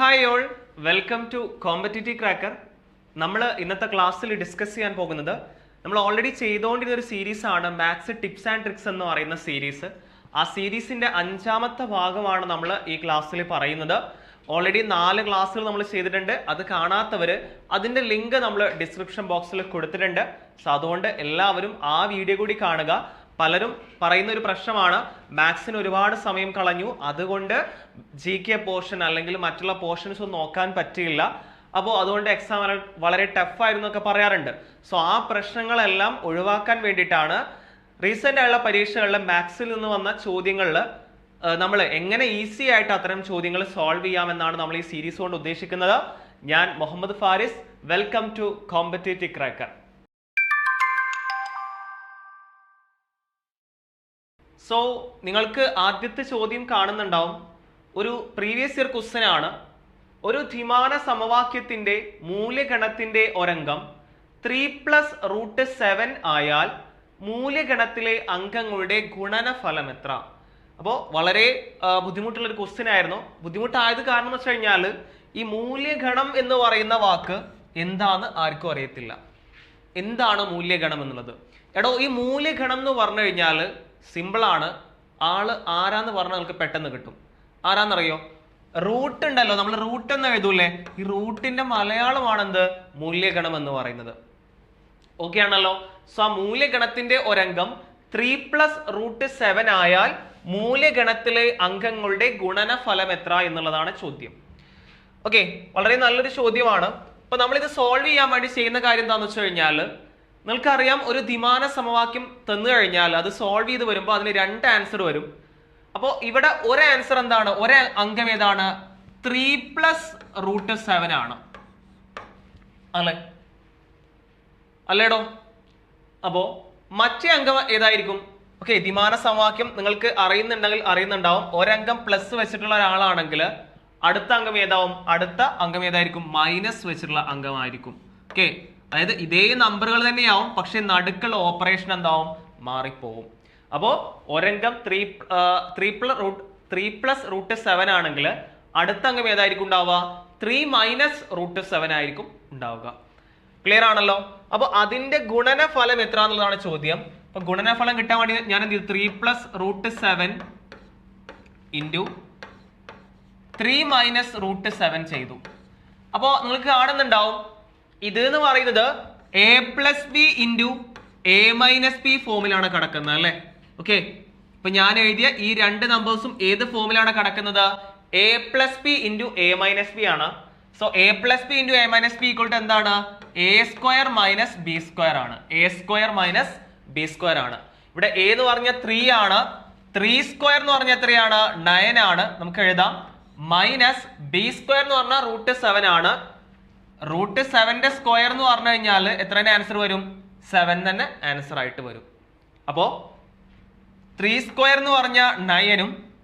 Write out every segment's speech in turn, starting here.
Hi all. Welcome to Competitive Cracker. നമ്മൾ ഇന്നത്തെ ക്ലാസ്സിൽ ഡിസ്കസ് ചെയ്യാൻ പോകുന്നത് നമ്മൾ ഓൾറെഡി ചെയ്തുകൊണ്ടിരുന്ന ഒരു സീരീസ് ആണ് മാത്സ് ടിപ്സ് ആൻഡ് ട്രിക്സ് എന്ന് പറയുന്ന സീരീസ് ആ സീരീസിന്റെ അഞ്ചാമത്തെ ഭാഗമാണ് നമ്മൾ ഈ ക്ലാസ്സിൽ പറയുന്നത്. ഓൾറെഡി നാല് ക്ലാസ്സുകൾ നമ്മൾ ചെയ്തിട്ടുണ്ട്. അത് കാണാത്തവർ അതിന്റെ ലിങ്ക് നമ്മൾ ഡിസ്ക്രിപ്ഷൻ ബോക്സിൽ കൊടുത്തിട്ടുണ്ട്. സോ അതുകൊണ്ട് എല്ലാവരും ആ വീഡിയോ കൂടി കാണുക. പലരും പറയുന്ന ഒരു പ്രശ്നമാണ്. മാത്സിന് ഒരുപാട് സമയം കളഞ്ഞു. അതുകൊണ്ട് ജി കെ പോർഷൻ അല്ലെങ്കിൽ മറ്റുള്ള പോർഷൻസ് ഒന്നും നോക്കാൻ പറ്റിയില്ല. അപ്പോൾ അതുകൊണ്ട് എക്സാം വളരെ ടഫായിരുന്നു എന്നൊക്കെ പറയാറുണ്ട്. സോ ആ പ്രശ്നങ്ങളെല്ലാം ഒഴിവാക്കാൻ വേണ്ടിയിട്ടാണ് റീസെന്റ് ആയുള്ള പരീക്ഷകളിൽ മാത്സിൽ നിന്ന് വന്ന ചോദ്യങ്ങളിൽ നമ്മൾ എങ്ങനെ ഈസി ആയിട്ട് അത്തരം ചോദ്യങ്ങൾ സോൾവ് ചെയ്യാമെന്നാണ് നമ്മൾ ഈ സീരീസ് കൊണ്ട് ഉദ്ദേശിക്കുന്നത്. ഞാൻ Muhammad Faris. Welcome to Competitive Cracker so നിങ്ങൾക്ക് ആദ്യത്തെ ചോദ്യം കാണുന്നുണ്ടാവും. ഒരു പ്രീവിയസ് ഇയർ ക്വസ്റ്റ്യൻ ആണ്. ഒരു ധിമാന സമവാക്യത്തിന്റെ മൂല്യഗണത്തിന്റെ ഒരംഗം ത്രീ പ്ലസ് റൂട്ട് സെവൻ ആയാൽ മൂല്യഗണത്തിലെ അംഗങ്ങളുടെ ഗുണനഫലം എത്ര? അപ്പോൾ വളരെ ബുദ്ധിമുട്ടുള്ള ഒരു ക്വസ്റ്റ്യൻ ആയിരുന്നു. ബുദ്ധിമുട്ടായത് കാരണം എന്ന് വെച്ച് കഴിഞ്ഞാൽ ഈ മൂല്യഗണം എന്ന് പറയുന്ന വാക്ക് എന്താന്ന് ആർക്കും അറിയത്തില്ല. എന്താണ് മൂല്യഗണം എന്നുള്ളത്? എടോ ഈ മൂല്യഗണം എന്ന് പറഞ്ഞു കഴിഞ്ഞാൽ സിമ്പിളാണ് ആൾ ആരാന്ന് പറഞ്ഞാൽ നിങ്ങൾക്ക് പെട്ടെന്ന് കിട്ടും. ആരാന്നറിയോ? റൂട്ട് ഉണ്ടല്ലോ. നമ്മൾ റൂട്ട് എന്ന് എഴുതൂലേ? ഈ റൂട്ടിന്റെ മലയാളമാണ് എന്ത് മൂല്യഗണം എന്ന് പറയുന്നത്. ഓക്കെ ആണല്ലോ? സോ ആ മൂല്യഗണത്തിന്റെ ഒരംഗം ത്രീ പ്ലസ് റൂട്ട് സെവൻ ആയാൽ മൂല്യഗണത്തിലെ അംഗങ്ങളുടെ ഗുണനഫലം എത്ര എന്നുള്ളതാണ് ചോദ്യം. ഓക്കെ വളരെ നല്ലൊരു ചോദ്യമാണ്. അപ്പൊ നമ്മൾ ഇത് സോൾവ് ചെയ്യാൻ വേണ്ടി ചെയ്യുന്ന കാര്യം എന്താണെന്ന് വെച്ച് കഴിഞ്ഞാൽ നിങ്ങൾക്കറിയാം ഒരു ദ്വിമാന സമവാക്യം തന്നു കഴിഞ്ഞാൽ അത് സോൾവ് ചെയ്ത് വരുമ്പോൾ അതിന് രണ്ട് ആൻസർ വരും. അപ്പോൾ ഇവിടെ ഒരു ആൻസർ എന്താണ്? ഒരു അംഗം ഏതാണ്? ത്രീ പ്ലസ് റൂട്ട് സെവൻ ആണ്. അല്ലേ? അല്ലേടോ? അപ്പോ മറ്റേ അംഗം ഏതായിരിക്കും? ഓക്കെ ദ്വിമാന സമവാക്യം നിങ്ങൾക്ക് അറിയുന്നുണ്ടെങ്കിൽ അറിയുന്നുണ്ടാവും. ഒരംഗം പ്ലസ് വെച്ചിട്ടുള്ള ഒരാളാണെങ്കിൽ അടുത്ത അംഗം ഏതാവും? അടുത്ത അംഗം ഏതായിരിക്കും? മൈനസ് വെച്ചിട്ടുള്ള അംഗമായിരിക്കും. ഓക്കെ അതായത് ഇതേ നമ്പറുകൾ തന്നെയാവും പക്ഷെ നടുക്കുള്ള ഓപ്പറേഷൻ എന്താവും? മാറിപ്പോവും. അപ്പോൾ ഒരംഗം three three plus root three plus root seven ആണെങ്കിൽ അടുത്ത അംഗം ഏതായിരിക്കും ഉണ്ടാവുക? ത്രീ മൈനസ് റൂട്ട് സെവൻ ആയിരിക്കും ഉണ്ടാവുക. ക്ലിയർ ആണല്ലോ? അപ്പോൾ അതിന്റെ ഗുണനഫലം എത്ര എന്നുള്ളതാണ് ചോദ്യം. അപ്പോൾ ഗുണനഫലം കിട്ടാൻ വേണ്ടി ഞാൻ എന്ത് ചെയ്തു? Three plus root seven into three minus root seven ചെയ്തു. അപ്പോൾ നിങ്ങൾക്ക് കാണുന്നുണ്ടാവും ഇത് എന്ന് പറയുന്നത് A plus B into A minus B ഫോമിലാണ് കിടക്കുന്നത് അല്ലേ? ഓക്കെ ഇപ്പൊ ഞാൻ എഴുതിയ ഈ രണ്ട് നമ്പേഴ്സും ഏത് ഫോമിലാണ് കിടക്കുന്നത്? A plus B into A minus B ആണ്. So A plus B into A minus B equal to എന്താണ്? A square minus B square ആണ്. A square minus B square ആണ്. ഇവിടെ എ എന്ന് പറഞ്ഞ ത്രീ ആണ്. ത്രീ സ്ക്വയർ എന്ന് പറഞ്ഞ എത്രയാണ്? നയൻ ആണ്. നമുക്ക് എഴുതാം. മൈനസ് ബി സ്ക്വയർ എന്ന് പറഞ്ഞാൽ റൂട്ട് സെവൻ ആണ്. റൂട്ട് സെവന്റെ സ്ക്വയർ എന്ന് പറഞ്ഞു കഴിഞ്ഞാൽ എത്രന്റെ ആൻസർ വരും? സെവൻ തന്നെ ആൻസർ ആയിട്ട് വരും. അപ്പോ ത്രീ സ്ക്വയർ എന്ന് പറഞ്ഞ നയനും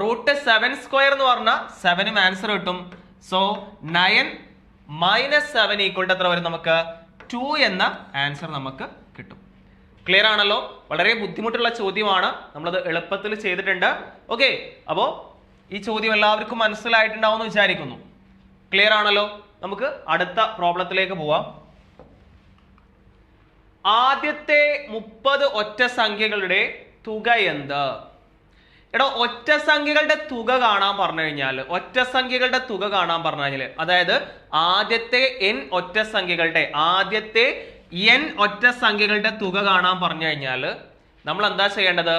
റൂട്ട് സെവൻ സ്ക്വയർ എന്ന് പറഞ്ഞാൽ സെവനും ആൻസർ കിട്ടും. So nine minus seven equal എത്ര വരും നമുക്ക്? ടു എന്ന ആൻസർ നമുക്ക് കിട്ടും. ക്ലിയർ ആണല്ലോ? വളരെ ബുദ്ധിമുട്ടുള്ള ചോദ്യമാണ്. നമ്മളത് എളുപ്പത്തിൽ ചെയ്തിട്ടുണ്ട്. ഓക്കെ അപ്പോ ഈ ചോദ്യം എല്ലാവർക്കും മനസ്സിലായിട്ടുണ്ടാവും എന്ന് വിചാരിക്കുന്നു. ക്ലിയർ ആണല്ലോ? നമുക്ക് അടുത്ത പ്രോബ്ലത്തിലേക്ക് പോവാം. ആദ്യത്തെ മുപ്പത് ഒറ്റ സംഖ്യകളുടെ തുക എന്ത്? എടോ ഒറ്റ സംഖ്യകളുടെ തുക കാണാൻ പറഞ്ഞു കഴിഞ്ഞാൽ ഒറ്റ സംഖ്യകളുടെ തുക കാണാൻ പറഞ്ഞു കഴിഞ്ഞാൽ അതായത് ആദ്യത്തെ എൻ ഒറ്റ സംഖ്യകളുടെ ആദ്യത്തെ എൻ ഒറ്റ സംഖ്യകളുടെ തുക കാണാൻ പറഞ്ഞു കഴിഞ്ഞാൽ നമ്മൾ എന്താ ചെയ്യേണ്ടത്?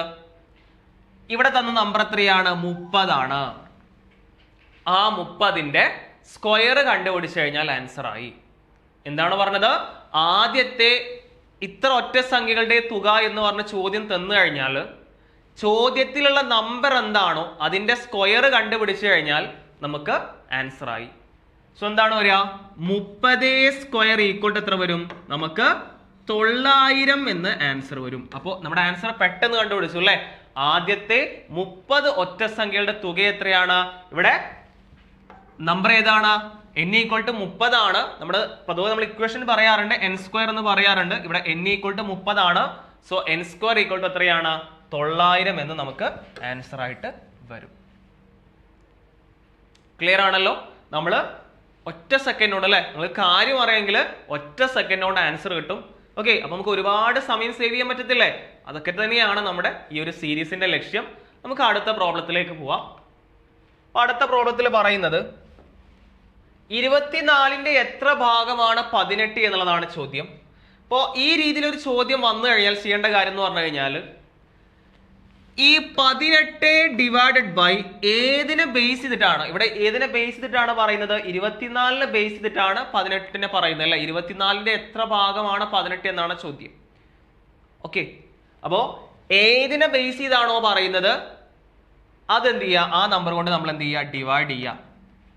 ഇവിടെ തന്ന നമ്പർ എത്രയാണ്? മുപ്പതാണ്. ആ മുപ്പതിന്റെ സ്ക്വയർ കണ്ടുപിടിച്ചു കഴിഞ്ഞാൽ ആൻസർ ആയി. എന്താണ് പറഞ്ഞത്? ആദ്യത്തെ ഇത്ര ഒറ്റ സംഖ്യകളുടെ തുക എന്ന് പറഞ്ഞ ചോദ്യം തന്നു കഴിഞ്ഞാൽ ചോദ്യത്തിലുള്ള നമ്പർ എന്താണോ അതിന്റെ സ്ക്വയർ കണ്ടുപിടിച്ചു കഴിഞ്ഞാൽ നമുക്ക് ആൻസർ ആയി. സോ എന്താണ് വരിക? മുപ്പതേ സ്ക്വയർ ഈക്വൽ ടു എത്ര വരും? നമുക്ക് തൊള്ളായിരം എന്ന് ആൻസർ വരും. അപ്പോൾ നമ്മുടെ ആൻസർ പെട്ടെന്ന് കണ്ടുപിടിച്ചു അല്ലേ? ആദ്യത്തെ മുപ്പത് ഒറ്റ സംഖ്യകളുടെ തുക എത്രയാണ്? ഇവിടെ നമ്പർ ഏതാണ്? എൻ ഈക്വൾ ടു മുപ്പതാണ് നമ്മൾ പൊതുവെ നമ്മൾ ഇക്വേഷൻ പറയാറുണ്ട്. എൻ സ്ക്വയർ എന്ന് പറയാറുണ്ട്. ഇവിടെ എൻ ഈക്വൾ ടു മുപ്പതാണ് so N square equal to എത്രയാണ്? തൊള്ളായിരം എന്ന് നമുക്ക് ആൻസർ ആയിട്ട് വരും. ക്ലിയർ ആണല്ലോ? നമ്മൾ ഒറ്റ സെക്കൻഡ് കൊണ്ട് അല്ലേ? നിങ്ങൾ കാര്യം അറിയാമെങ്കിൽ ഒറ്റ സെക്കൻഡ് ആൻസർ കിട്ടും. ഓക്കെ അപ്പൊ നമുക്ക് ഒരുപാട് സമയം സേവ് ചെയ്യാൻ പറ്റത്തില്ലേ? അതൊക്കെ തന്നെയാണ് നമ്മുടെ ഈ ഒരു സീരീസിന്റെ ലക്ഷ്യം. നമുക്ക് അടുത്ത പ്രോബ്ലത്തിലേക്ക് പോവാം. അടുത്ത പ്രോബ്ലത്തിൽ പറയുന്നത് ഇരുപത്തിനാലിന്റെ എത്ര ഭാഗമാണ് പതിനെട്ട് എന്നുള്ളതാണ് ചോദ്യം. അപ്പോൾ ഈ രീതിയിൽ ഒരു ചോദ്യം വന്നു കഴിഞ്ഞാൽ ചെയ്യേണ്ട കാര്യം എന്ന് പറഞ്ഞു കഴിഞ്ഞാൽ ഈ പതിനെട്ട് ഡിവൈഡഡ് ബൈ ഏതിനെ ബേസ് ചെയ്തിട്ടാണ്? ഇവിടെ ഏതിനെ ബേസ് ചെയ്തിട്ടാണ് പറയുന്നത്? ഇരുപത്തിനാലിനെ ബേസ് ചെയ്തിട്ടാണ് പതിനെട്ടിനെ പറയുന്നത് അല്ലെ? ഇരുപത്തിനാലിന്റെ എത്ര ഭാഗമാണ് പതിനെട്ട് എന്നാണ് ചോദ്യം. ഓക്കെ അപ്പോൾ ഏതിനെ ബേസ് ചെയ്താണോ പറയുന്നത്? അതെന്ത് ചെയ്യുക? ആ നമ്പർ കൊണ്ട് നമ്മൾ എന്ത് ചെയ്യുക? ഡിവൈഡ് ചെയ്യുക.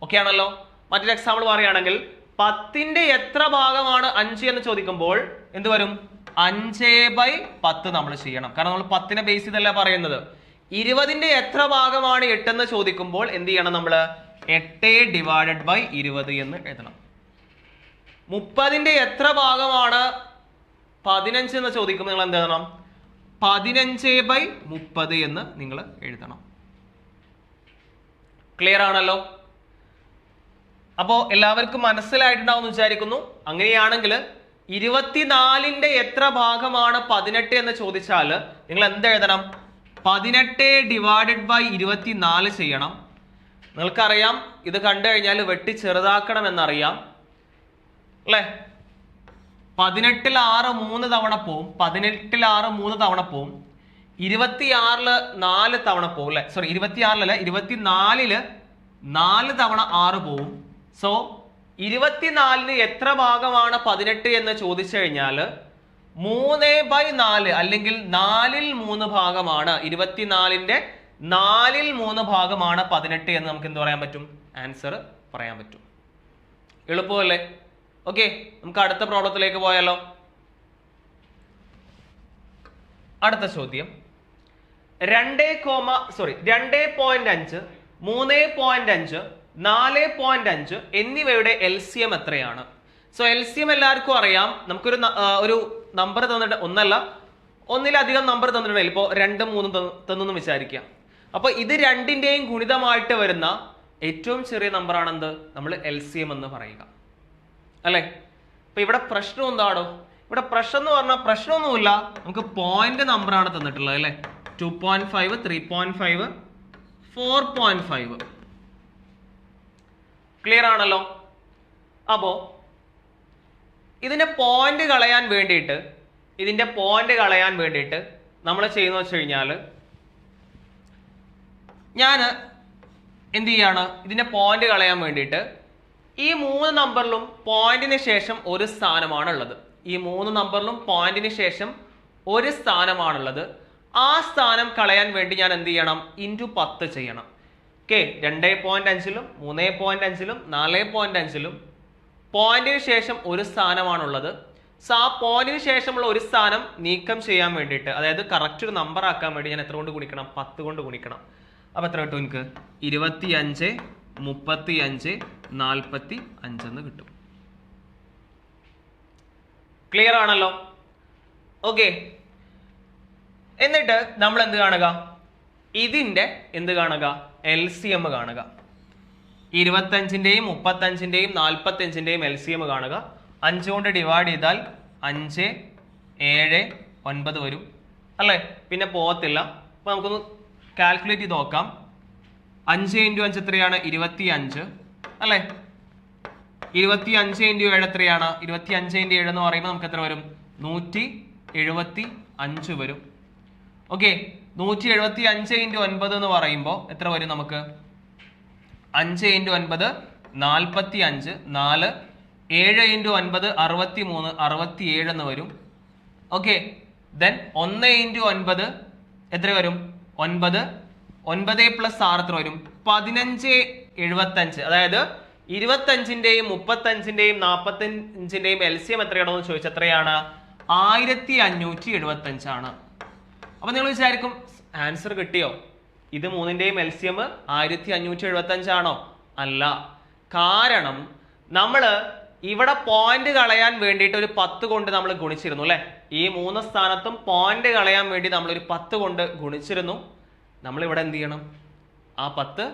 ഓക്കെ ആണല്ലോ? മറ്റൊരു എക്സാമ്പിൾ പറയുകയാണെങ്കിൽ പത്തിന്റെ എത്ര ഭാഗമാണ് അഞ്ച് എന്ന് ചോദിക്കുമ്പോൾ എന്ത് വരും? അഞ്ച് ബൈ പത്ത് നമ്മൾ ചെയ്യണം. കാരണം നമ്മൾ പത്തിനെ ബേസ് ചെയ്തല്ല പറയുന്നത്. ഇരുപതിന്റെ എത്ര ഭാഗമാണ് എട്ടെന്ന് ചോദിക്കുമ്പോൾ എന്ത് ചെയ്യണം നമ്മൾ എട്ട് ഡിവൈഡഡ് ബൈ ഇരുപത് എന്ന് എഴുതണം. മുപ്പതിന്റെ എത്ര ഭാഗമാണ് പതിനഞ്ച് എന്ന് ചോദിക്കുമ്പോൾ നിങ്ങൾ എന്ത് എഴുതണം? പതിനഞ്ച് ബൈ മുപ്പത് എന്ന് നിങ്ങൾ എഴുതണം. ക്ലിയർ ആണല്ലോ? അപ്പോ എല്ലാവർക്കും മനസ്സിലായിട്ടുണ്ടാവും വിചാരിക്കുന്നു. അങ്ങനെയാണെങ്കിൽ ഇരുപത്തിനാലിന്റെ എത്ര ഭാഗമാണ് പതിനെട്ട് എന്ന് ചോദിച്ചാൽ നിങ്ങൾ എന്തെഴുതണം പതിനെട്ട് ഡിവൈഡഡ് ബൈ ഇരുപത്തിനാല് ചെയ്യണം. നിങ്ങൾക്കറിയാം ഇത് കണ്ടു കഴിഞ്ഞാൽ വെട്ടി ചെറുതാക്കണം എന്നറിയാം. അല്ലേ? പതിനെട്ടിൽ ആറ് മൂന്ന് തവണ പോവും. പതിനെട്ടിൽ ആറ് മൂന്ന് തവണ പോവും. ഇരുപത്തിയാറിൽ നാല് തവണ പോവും അല്ലെ? സോറി ഇരുപത്തിയാറിലല്ല ഇരുപത്തിനാലിൽ നാല് തവണ ആറ് പോവും. സോ ഇരുപത്തിനാലിന് എത്ര ഭാഗമാണ് പതിനെട്ട് എന്ന് ചോദിച്ചു കഴിഞ്ഞാൽ മൂന്ന് ബൈ നാല് അല്ലെങ്കിൽ നാലിൽ മൂന്ന് ഭാഗമാണ്. ഇരുപത്തിനാലിന്റെ നാലിൽ മൂന്ന് ഭാഗമാണ് പതിനെട്ട് എന്ന് നമുക്ക് എന്ത് പറയാൻ പറ്റും? ആൻസർ പറയാൻ പറ്റും. എളുപ്പമല്ലേ? ഓക്കെ നമുക്ക് അടുത്ത പ്രോബ്ലത്തിലേക്ക് പോയാലോ. അടുത്ത ചോദ്യം. രണ്ടേ കോമ സോറി രണ്ടേ പോയിന്റ് അഞ്ച് മൂന്ന് പോയിന്റ് അഞ്ച് നാല് പോയിന്റ് അഞ്ച് എന്നിവയുടെ എൽ സി എം എത്രയാണ്? സോ എൽ സി എം എല്ലാവർക്കും അറിയാം. നമുക്കൊരു ഒരു നമ്പർ തന്നിട്ട് ഒന്നല്ല ഒന്നിലധികം നമ്പർ തന്നിട്ടുണ്ടെങ്കിൽ ഇപ്പോൾ രണ്ടും മൂന്നും തന്നു- തന്നെന്ന് വിചാരിക്കാം. അപ്പോൾ ഇത് രണ്ടിന്റെയും ഗുണിതമായിട്ട് വരുന്ന ഏറ്റവും ചെറിയ നമ്പറാണെന്ത് നമ്മൾ എൽ സി എം എന്ന് പറയുക. അല്ലേ? അപ്പോൾ ഇവിടെ പ്രശ്നം എന്താണോ ഇവിടെ പ്രശ്നം എന്ന് പറഞ്ഞാൽ പ്രശ്നമൊന്നുമില്ല. നമുക്ക് പോയിന്റ് നമ്പറാണ് തന്നിട്ടുള്ളത് അല്ലേ? Two point five three point five four point five clear ആണല്ലോ? അപ്പോൾ ഇതിന്റെ പോയിന്റ് കളയാൻ വേണ്ടിയിട്ട് ഇതിന്റെ പോയിന്റ് കളയാൻ വേണ്ടിയിട്ട് നമ്മൾ ചെയ്യുന്ന വെച്ച് കഴിഞ്ഞാൽ ഞാൻ എന്ത് ചെയ്യാണ്? ഇതിന്റെ പോയിന്റ് കളയാൻ വേണ്ടിയിട്ട് ഈ മൂന്ന് നമ്പറിലും പോയിന്റിന് ശേഷം ഒരു സ്ഥാനമാണ് ഉള്ളത്. ഈ മൂന്ന് നമ്പറിലും പോയിന്റിന് ശേഷം ഒരു സ്ഥാനമാണുള്ളത്. ആ സ്ഥാനം കളയാൻ വേണ്ടി ഞാൻ എന്ത് ചെയ്യണം? ഇന്റു പത്ത് ചെയ്യണം. ഓക്കെ രണ്ടേ പോയിന്റ് അഞ്ചിലും മൂന്നേ പോയിന്റ് അഞ്ചിലും നാല് പോയിന്റ് അഞ്ചിലും പോയിന്റിന് ശേഷം ഒരു സ്ഥാനമാണുള്ളത്. സോ ആ പോയിന്റിന് ശേഷമുള്ള ഒരു സ്ഥാനം നീക്കം ചെയ്യാൻ വേണ്ടിയിട്ട് അതായത് കറക്റ്റ് ഒരു നമ്പർ ആക്കാൻ വേണ്ടി ഞാൻ എത്ര കൊണ്ട് ഗുണിക്കണം? പത്ത് കൊണ്ട് ഗുണിക്കണം. അപ്പൊ എത്ര കിട്ടും എനിക്ക്? ഇരുപത്തി അഞ്ച് മുപ്പത്തി അഞ്ച് നാൽപ്പത്തി അഞ്ചെന്ന് കിട്ടും. ക്ലിയർ ആണല്ലോ? ഓക്കെ എന്നിട്ട് നമ്മൾ എന്ത് കാണുക? ഇതിന്റെ എന്ത് കാണുക? എൽ സി എം കാണുക. ഇരുപത്തഞ്ചിന്റെയും മുപ്പത്തഞ്ചിന്റെയും നാൽപ്പത്തഞ്ചിന്റെയും എൽ സി എം കാണുക. അഞ്ച് കൊണ്ട് ഡിവൈഡ് ചെയ്താൽ അഞ്ച് ഏഴ് ഒൻപത് വരും. അല്ലേ? പിന്നെ പോകത്തില്ല. അപ്പോൾ നമുക്കൊന്ന് കാൽക്കുലേറ്റ് ചെയ്ത് നോക്കാം. അഞ്ച് ഇന്റു അഞ്ച് എത്രയാണ്? ഇരുപത്തി അഞ്ച് അല്ലേ? ഇരുപത്തി അഞ്ച് ഇന്റു ഏഴ് എത്രയാണ്? ഇരുപത്തി അഞ്ച് ഇന്റു ഏഴ് എന്ന് പറയുമ്പോൾ നമുക്ക് എത്ര വരും? നൂറ്റി എഴുപത്തി അഞ്ച് വരും. ഓക്കെ നൂറ്റി എഴുപത്തി അഞ്ച് ഇന്റു ഒൻപത് എന്ന് പറയുമ്പോൾ എത്ര വരും നമുക്ക്? അഞ്ച് ഇന്റു ഒൻപത് നാൽപ്പത്തി അഞ്ച് നാല് ഏഴ് ഇന്റു ഒൻപത് അറുപത്തി മൂന്ന് അറുപത്തി ഏഴ് എന്ന് വരും. ഓക്കെ ദെൻ ഒന്ന് ഇന്റു ഒൻപത് എത്ര വരും? ഒൻപത്. ഒൻപത് പ്ലസ് ആറ് എത്ര വരും? പതിനഞ്ച് എഴുപത്തഞ്ച് അതായത് ഇരുപത്തഞ്ചിന്റെയും മുപ്പത്തഞ്ചിന്റെയും നാൽപ്പത്തഞ്ചിന്റെയും എൽ സി എം എത്രയാണോ എന്ന് ചോദിച്ചാൽ ആയിരത്തി അഞ്ഞൂറ്റി എഴുപത്തി അഞ്ചാണ് അപ്പൊ നിങ്ങൾ വിചാരിക്കും ആൻസർ കിട്ടിയോ? ഇത് മൂന്നിന്റെയും എൽ ആയിരത്തി അഞ്ഞൂറ്റി എഴുപത്തി അഞ്ചാണോ അല്ല. കാരണം നമ്മൾ ഇവിടെ പോയിന്റ് കളയാൻ വേണ്ടിയിട്ട് ഒരു പത്ത് കൊണ്ട് നമ്മൾ ഗുണിച്ചിരുന്നു അല്ലെ? ഈ മൂന്ന് സ്ഥാനത്തും പോയിന്റ് കളയാൻ വേണ്ടി നമ്മൾ ഒരു പത്ത് കൊണ്ട് ഗുണിച്ചിരുന്നു. നമ്മൾ ഇവിടെ എന്ത് ചെയ്യണം? ആ പത്ത്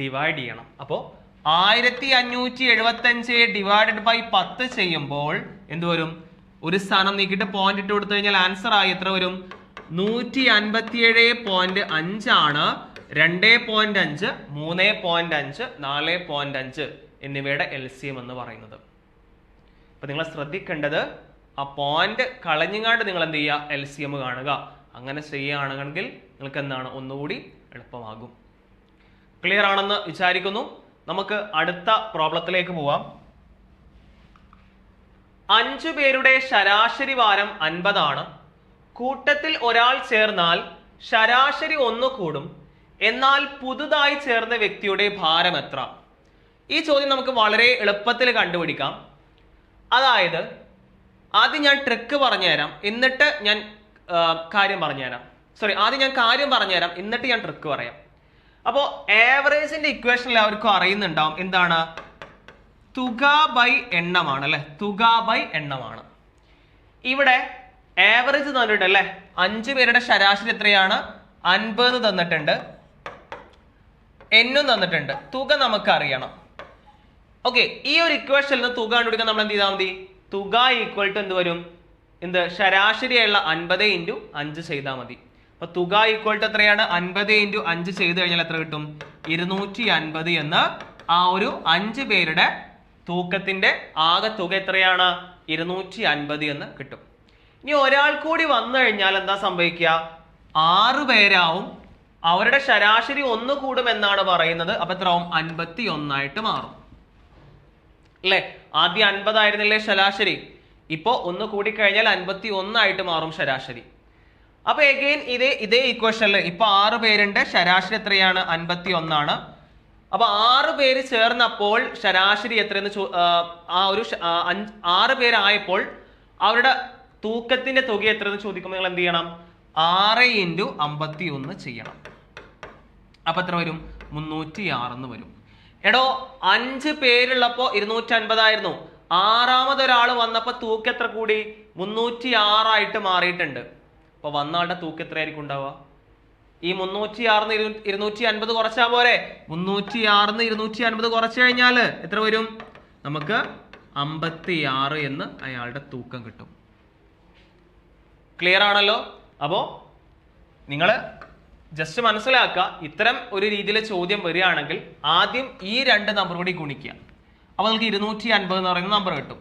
ഡിവൈഡ് ചെയ്യണം. അപ്പോൾ ആയിരത്തി അഞ്ഞൂറ്റി എഴുപത്തി അഞ്ച് ഡിവൈഡഡ് ബൈ പത്ത് ചെയ്യുമ്പോൾ എന്ത് വരും? ഒരു സ്ഥാനം നീക്കിയിട്ട് പോയിന്റ് ഇട്ട് കൊടുത്തു കഴിഞ്ഞാൽ ആൻസർ ആയി. എത്ര വരും? നൂറ്റി അൻപത്തിയേഴ് പോയിന്റ് അഞ്ചാണ്. രണ്ട് പോയിന്റ് അഞ്ച് മൂന്ന് പോയിന്റ് അഞ്ച് നാല് പോയിന്റ് അഞ്ച് എന്നിവയുടെ എൽ സി എം എന്ന് പറയുന്നത്. അപ്പൊ നിങ്ങൾ ശ്രദ്ധിക്കേണ്ടത് ആ പോയിന്റ് കളഞ്ഞുങ്ങാണ്ട് നിങ്ങൾ എന്ത് ചെയ്യുക? എൽ സി എം കാണുക. അങ്ങനെ ചെയ്യുകയാണെങ്കിൽ നിങ്ങൾക്ക് എന്താണ് ഒന്നുകൂടി എളുപ്പമാകും. ക്ലിയർ ആണെന്ന് വിചാരിക്കുന്നു. നമുക്ക് അടുത്ത പ്രോബ്ലത്തിലേക്ക് പോവാം. അഞ്ചു പേരുടെ ശരാശരി വാരം അൻപതാണ്. കൂട്ടത്തിൽ ഒരാൾ ചേർന്നാൽ ശരാശരി ഒന്ന് കൂടും. എന്നാൽ പുതുതായി ചേർന്ന വ്യക്തിയുടെ ഭാരം എത്ര? ഈ ചോദ്യം നമുക്ക് വളരെ എളുപ്പത്തിൽ കണ്ടുപിടിക്കാം. അതായത് ആദ്യം ഞാൻ ട്രിക്ക് പറഞ്ഞുതരാം. എന്നിട്ട് ഞാൻ കാര്യം പറഞ്ഞുതരാം. സോറി ആദ്യം ഞാൻ കാര്യം പറഞ്ഞുതരാം. എന്നിട്ട് ഞാൻ ട്രിക്ക് പറയാം. അപ്പോൾ ആവറേജിന്റെ ഇക്വേഷൻ എല്ലാവർക്കും അറിയുന്നുണ്ടാവും. എന്താണ്? തുക ബൈ എണ്ണമാണ് അല്ലെ? തുക ബൈ എണ്ണമാണ്. ഇവിടെ ആവറേജ് തന്നിട്ടുണ്ട് അല്ലെ അഞ്ചു പേരുടെ ശരാശരി എത്രയാണ്? അൻപത് തന്നിട്ടുണ്ട്. എന്നും തന്നിട്ടുണ്ട്. തുക നമുക്ക് അറിയണം ഓക്കെ ഈ ഒരു ഇക്വേഷനിൽ നിന്ന് തുക കണ്ടുപിടിക്കാൻ നമ്മൾ എന്ത് ചെയ്താൽ മതി? തുക ഈക്വൽ ടു എന്ത് വരും? എന്ത്? ശരാശരിയുള്ള അൻപത് ഇന്റു അഞ്ച് ചെയ്താൽ മതി. അപ്പൊ തുക ഈക്വൽ ടു എത്രയാണ്? അൻപത് ഇന്റു അഞ്ച് ചെയ്ത് കഴിഞ്ഞാൽ എത്ര കിട്ടും? ഇരുന്നൂറ്റി അൻപത് എന്ന് ആ ഒരു അഞ്ച് പേരുടെ തൂക്കത്തിന്റെ ആകെ തുക എത്രയാണ്? ഇരുന്നൂറ്റി അൻപത് എന്ന് കിട്ടും. ഇനി ഒരാൾ കൂടി വന്നു കഴിഞ്ഞാൽ എന്താ സംഭവിക്കുക? ആറ് പേരാവും. അവരുടെ ശരാശരി ഒന്ന് കൂടുമെന്നാണ് പറയുന്നത്. അപ്പൊ എത്ര ആവും? അൻപത്തി ഒന്നായിട്ട് മാറും. അല്ലേ? ആദ്യം അൻപതായിരുന്നില്ലേ ശരാശരി? ഇപ്പോ ഒന്ന് കൂടി കഴിഞ്ഞാൽ അൻപത്തി ഒന്നായിട്ട് മാറും ശരാശരി. അപ്പൊ എഗെയിൻ ഇതേ ഇതേ ഇക്വേഷനിൽ ഇപ്പൊ ആറ് പേരുണ്ട് ശരാശരി എത്രയാണ്? അൻപത്തി ഒന്നാണ് അപ്പൊ ആറ് പേര് ചേർന്നപ്പോൾ ശരാശരി എത്രയെന്ന് ആ, ഒരു ആറ് പേരായപ്പോൾ അവരുടെ തൂക്കത്തിന്റെ തുക എത്ര എന്ന് ചോദിക്കുമ്പോൾ നിങ്ങൾ എന്ത് ചെയ്യണം? ആറ് ഇന്റു അമ്പത്തി ഒന്ന് ചെയ്യണം. അപ്പൊ എത്ര വരും? മുന്നൂറ്റി എന്ന് വരും. എടോ അഞ്ച് പേരുള്ളപ്പോ ഇരുന്നൂറ്റി അൻപതായിരുന്നു ആറാമത് ഒരാൾ വന്നപ്പോ തൂക്ക് എത്ര കൂടി? മുന്നൂറ്റി ആറായിട്ട് മാറിയിട്ടുണ്ട്. അപ്പൊ വന്ന ആളുടെ തൂക്ക് എത്രയായിരിക്കും ഉണ്ടാവുക? ഈ മുന്നൂറ്റി ആറിന്ന് ഇരു ഇരുന്നൂറ്റി അൻപത് കുറച്ചാ പോരെ. മുന്നൂറ്റി ആറിന്ന് ഇരുന്നൂറ്റി അൻപത് കുറച്ച് കഴിഞ്ഞാൽ എത്ര വരും? നമുക്ക് അമ്പത്തി ആറ് എന്ന് അയാളുടെ തൂക്കം കിട്ടും. ക്ലിയർ ആണല്ലോ? അപ്പോൾ നിങ്ങൾ ജസ്റ്റ് മനസ്സിലാക്കുക ഇത്തരം ഒരു രീതിയിൽ ചോദ്യം വരികയാണെങ്കിൽ ആദ്യം ഈ രണ്ട് നമ്പർ കൂടി ഗുണിക്കുക. അപ്പോൾ നിങ്ങൾക്ക് ഇരുന്നൂറ്റി അൻപത് എന്ന് പറയുന്ന നമ്പർ കിട്ടും.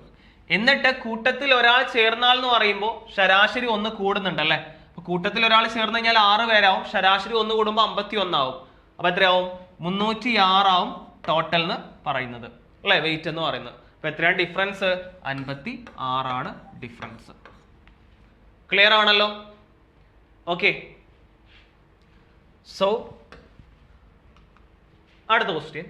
എന്നിട്ട് കൂട്ടത്തിൽ ഒരാൾ ചേർന്നാൽ എന്ന് പറയുമ്പോൾ ശരാശരി ഒന്ന് കൂടുന്നുണ്ട് അപ്പോൾ അപ്പൊ കൂട്ടത്തിൽ ഒരാൾ ചേർന്ന് കഴിഞ്ഞാൽ ആറ് പേരാവും ശരാശരി ഒന്ന് കൂടുമ്പോൾ അമ്പത്തി ഒന്നാവും അപ്പോൾ എത്രയാവും? മുന്നൂറ്റി ആറാവും ടോട്ടൽ എന്ന് പറയുന്നത്. അല്ലേ? വെയിറ്റ് എന്ന് പറയുന്നത്. അപ്പോൾ എത്രയാണ് ഡിഫറൻസ് അൻപത്തി ആറാണ് ഡിഫറൻസ് ക്ലിയർ ആണല്ലോ ഓക്കെ സോ അടുത്ത ക്വസ്റ്റ്യൻ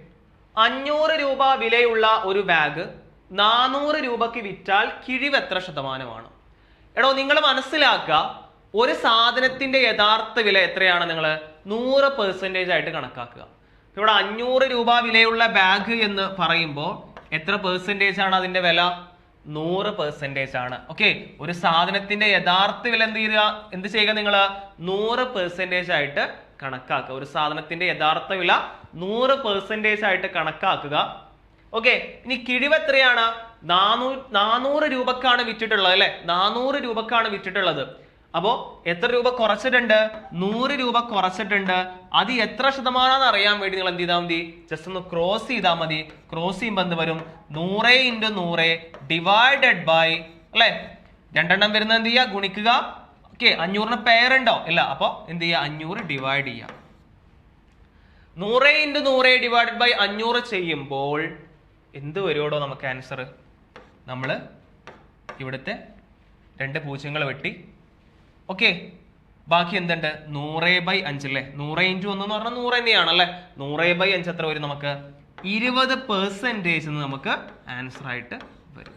അഞ്ഞൂറ് രൂപ വിലയുള്ള ഒരു ബാഗ് നാനൂറ് രൂപയ്ക്ക് വിറ്റാൽ കിഴിവ് എത്ര ശതമാനമാണ്? എടോ നിങ്ങൾ മനസ്സിലാക്കുക ഒരു സാധനത്തിന്റെ യഥാർത്ഥ വില എത്രയാണ് നിങ്ങൾ നൂറ് പെർസെന്റേജ് ആയിട്ട് കണക്കാക്കുക. ഇവിടെ അഞ്ഞൂറ് രൂപ വിലയുള്ള ബാഗ് എന്ന് പറയുമ്പോൾ എത്ര പെർസെന്റേജ് ആണ് അതിന്റെ വില? നൂറ് പെർസെന്റേജ് ആണ്. ഓക്കെ ഒരു സാധനത്തിന്റെ യഥാർത്ഥ വില എന്ത് ചെയ്യുക? എന്ത് ചെയ്യുക നിങ്ങൾ നൂറ് പെർസെന്റേജ് ആയിട്ട് കണക്കാക്കുക. ഒരു സാധനത്തിന്റെ യഥാർത്ഥ വില നൂറ് പെർസെന്റേജ് ആയിട്ട് കണക്കാക്കുക. ഓക്കെ ഇനി കിഴിവ് എത്രയാണ്? നാനൂറ് നാനൂറ് രൂപക്കാണ് വിറ്റിട്ടുള്ളത് അല്ലെ? നാനൂറ് രൂപക്കാണ് വിറ്റിട്ടുള്ളത്. അപ്പോ എത്ര രൂപ കുറച്ചിട്ടുണ്ട്? നൂറ് രൂപ കുറച്ചിട്ടുണ്ട്. അത് എത്ര ശതമാനം അറിയാൻ വേണ്ടി നിങ്ങൾ എന്ത് ചെയ്താൽ മതി? ജസ്റ്റ് ഒന്ന് ക്രോസ് ചെയ്താൽ മതി. ക്രോസ് ചെയ്യുമ്പോൾ എന്ത് വരും? നൂറ് ഇന്റു നൂറ് ഡിവൈഡഡ് ബൈ അല്ലെ? രണ്ടെണ്ണം വരുന്നത് എന്ത് ചെയ്യുക? ഗുണിക്കുക. ഓക്കെ അഞ്ഞൂറിന് പെയർ ഉണ്ടോ? ഇല്ല. അപ്പോൾ എന്ത് ചെയ്യുക? അഞ്ഞൂറ് ഡിവൈഡ് ചെയ്യുക. നൂറ് ഇന്റു നൂറ് ഡിവൈഡഡ് ബൈ അഞ്ഞൂറ് ചെയ്യുമ്പോൾ എന്ത് വരുമോടോ നമുക്ക് ആൻസർ നമ്മൾ ഇവിടുത്തെ രണ്ട് പൂജ്യങ്ങൾ വെട്ടി ഓക്കെ. ബാക്കി എന്തുണ്ട്? നൂറേ ബൈ അഞ്ച് അല്ലേ നൂറ് ഇന്റു ഒന്ന് എന്ന് പറഞ്ഞാൽ നൂറ് തന്നെയാണ് അല്ലെ നൂറേ ബൈ അഞ്ച് എത്ര വരും നമുക്ക്? ഇരുപത് പെർസെന്റേജ് നമുക്ക് ആൻസർ ആയിട്ട് വരും.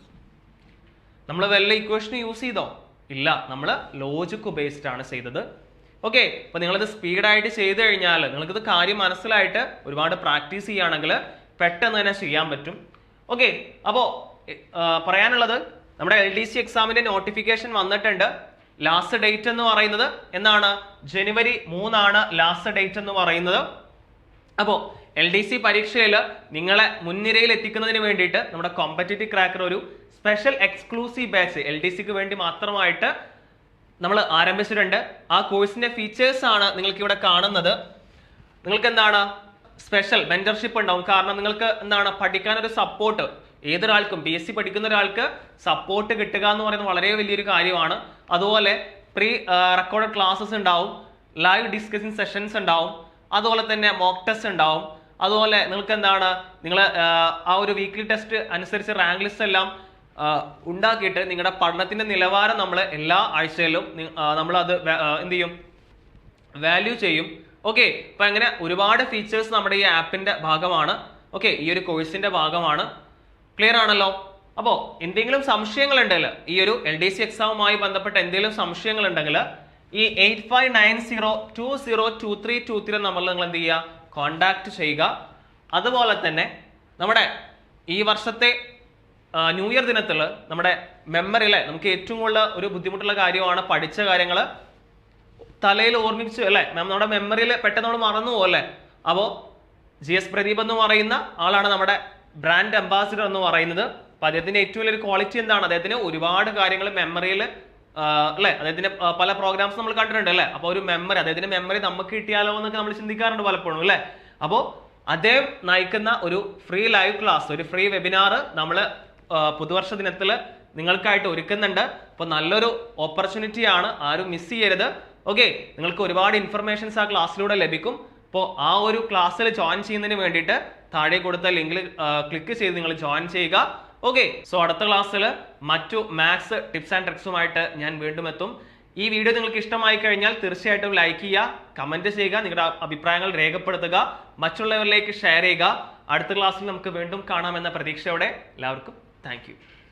നമ്മൾ വല്ല ഇക്വേഷൻ യൂസ് ചെയ്തോ? ഇല്ല. നമ്മൾ ലോജിക്ക് ബേസ്ഡ് ആണ് ചെയ്തത്. ഓക്കെ. അപ്പൊ നിങ്ങളിത് സ്പീഡായിട്ട് ചെയ്ത് കഴിഞ്ഞാൽ നിങ്ങൾക്കിത് കാര്യം മനസ്സിലായിട്ട് ഒരുപാട് പ്രാക്ടീസ് ചെയ്യുകയാണെങ്കിൽ പെട്ടെന്ന് തന്നെ ചെയ്യാൻ പറ്റും. ഓക്കെ. അപ്പോൾ പറയാനുള്ളത് നമ്മുടെ എൽ ഡി സി എക്സാമിന്റെ നോട്ടിഫിക്കേഷൻ വന്നിട്ടുണ്ട്. ലാസ്റ്റ് ഡേറ്റ് എന്ന് പറയുന്നത് എന്നാണ്. ജനുവരി മൂന്നാണ് ലാസ്റ്റ് ഡേറ്റ് എന്ന് പറയുന്നത്. അപ്പോൾ എൽ ഡി സി പരീക്ഷയിൽ നിങ്ങളെ മുൻനിരയിൽ എത്തിക്കുന്നതിന് വേണ്ടിയിട്ട് നമ്മുടെ കോമ്പറ്റേറ്റീവ് ക്രാക്കർ ഒരു special exclusive batch L D സിക്ക് വേണ്ടി മാത്രമായിട്ട് നമ്മൾ ആരംഭിച്ചിട്ടുണ്ട്. ആ കോഴ്സിന്റെ ഫീച്ചേഴ്സ് ആണ് നിങ്ങൾക്ക് ഇവിടെ കാണുന്നത്. നിങ്ങൾക്ക് എന്താണ് സ്പെഷ്യൽ മെന്റർഷിപ്പ് ഉണ്ടാവും. കാരണം നിങ്ങൾക്ക് എന്താണ്? പഠിക്കാൻ ഒരു സപ്പോർട്ട് ഏതൊരാൾക്കും ബി എസ് സി പഠിക്കുന്ന ഒരാൾക്ക് സപ്പോർട്ട് കിട്ടുക എന്ന് പറയുന്നത് വളരെ വലിയൊരു കാര്യമാണ്. അതുപോലെ പ്രീ റെക്കോർഡ് ക്ലാസ്സസ് ഉണ്ടാവും ലൈവ് ഡിസ്കഷൻ സെഷൻസ് ഉണ്ടാവും അതുപോലെ തന്നെ മോക്ക് ടെസ്റ്റ് ഉണ്ടാവും. അതുപോലെ നിങ്ങൾക്ക് എന്താണ് നിങ്ങൾ ആ ഒരു വീക്ക്ലി ടെസ്റ്റ് അനുസരിച്ച് റാങ്ക് ലിസ്റ്റ് എല്ലാം ഉണ്ടാക്കിയിട്ട് നിങ്ങളുടെ പഠനത്തിന്റെ നിലവാരം നമ്മൾ എല്ലാ ആഴ്ചയിലും നമ്മൾ അത് എന്ത് ചെയ്യും? വാല്യൂ ചെയ്യും. ഓക്കെ അപ്പൊ അങ്ങനെ ഒരുപാട് ഫീച്ചേഴ്സ് നമ്മുടെ ഈ ആപ്പിന്റെ ഭാഗമാണ്. ഓക്കെ ഈ ഒരു കോഴ്സിന്റെ ഭാഗമാണ്. ക്ലിയർ ആണല്ലോ? അപ്പോൾ എന്തെങ്കിലും സംശയങ്ങൾ ഉണ്ടെങ്കിൽ ഈ ഒരു എൽ ഡി സി എക്സാമുമായി ബന്ധപ്പെട്ട എന്തെങ്കിലും സംശയങ്ങൾ ഉണ്ടെങ്കിൽ ഈ eight five nine zero two zero two three two three നമ്പറിൽ നിങ്ങൾ എന്ത് ചെയ്യുക? കോണ്ടാക്ട് ചെയ്യുക. അതുപോലെ തന്നെ നമ്മുടെ ഈ വർഷത്തെ ന്യൂ ഇയർ ദിനത്തിൽ നമ്മുടെ മെമ്മറിയിലെ നമുക്ക് ഏറ്റവും കൂടുതൽ ഒരു ബുദ്ധിമുട്ടുള്ള കാര്യമാണ് പഠിച്ച കാര്യങ്ങൾ തലയിൽ ഓർമ്മിച്ചു അല്ലേ? മാം നമ്മുടെ മെമ്മറിയിൽ പെട്ടെന്ന് നമ്മൾ മറന്നു പോകല്ലേ അപ്പോൾ അപ്പോ ജി എസ് പ്രദീപ് എന്ന് പറയുന്ന ആളാണ് നമ്മുടെ ബ്രാൻഡ് അംബാസിഡർ എന്ന് പറയുന്നത്. അപ്പൊ അദ്ദേഹത്തിന്റെ ഏറ്റവും വലിയൊരു ക്വാളിറ്റി എന്താണ്? അദ്ദേഹത്തിന് ഒരുപാട് കാര്യങ്ങൾ മെമ്മറിയിൽ അല്ലേ? അദ്ദേഹത്തിന്റെ പല പ്രോഗ്രാംസ് നമ്മൾ കണ്ടിട്ടുണ്ട് അല്ലേ? അപ്പോൾ ഒരു മെമ്മറി അദ്ദേഹത്തിന്റെ മെമ്മറി നമുക്ക് കിട്ടിയാലോ എന്നൊക്കെ നമ്മൾ ചിന്തിക്കാറുണ്ട് പലപ്പോഴും അല്ലേ? അപ്പോൾ അദ്ദേഹം നയിക്കുന്ന ഒരു ഫ്രീ ലൈവ് ക്ലാസ് ഒരു ഫ്രീ വെബിനാർ നമ്മൾ പുതുവർഷ ദിനത്തിൽ നിങ്ങൾക്കായിട്ട് ഒരുക്കുന്നുണ്ട്. അപ്പോൾ നല്ലൊരു ഓപ്പർച്യൂണിറ്റി ആണ്. ആരും മിസ് ചെയ്യരുത്. ഓക്കെ നിങ്ങൾക്ക് ഒരുപാട് ഇൻഫർമേഷൻസ് ആ ക്ലാസ്സിലൂടെ ലഭിക്കും. അപ്പോൾ ആ ഒരു ക്ലാസ്സിൽ ജോയിൻ ചെയ്യുന്നതിന് വേണ്ടിയിട്ട് താഴെ കൊടുത്ത ലിങ്കിൽ ക്ലിക്ക് ചെയ്ത് നിങ്ങൾ ജോയിൻ ചെയ്യുക. ഓക്കെ സോ അടുത്ത ക്ലാസ്സിൽ മറ്റു മാത്സ് ടിപ്സ് ആൻഡ് ട്രിക്സുമായിട്ട് ഞാൻ വീണ്ടും എത്തും. ഈ വീഡിയോ നിങ്ങൾക്ക് ഇഷ്ടമായി കഴിഞ്ഞാൽ തീർച്ചയായിട്ടും ലൈക്ക് ചെയ്യുക കമന്റ് ചെയ്യുക നിങ്ങളുടെ അഭിപ്രായങ്ങൾ രേഖപ്പെടുത്തുക മറ്റുള്ളവരിലേക്ക് ഷെയർ ചെയ്യുക. അടുത്ത ക്ലാസ്സിൽ നമുക്ക് വീണ്ടും കാണാമെന്ന പ്രതീക്ഷയോടെ എല്ലാവർക്കും താങ്ക്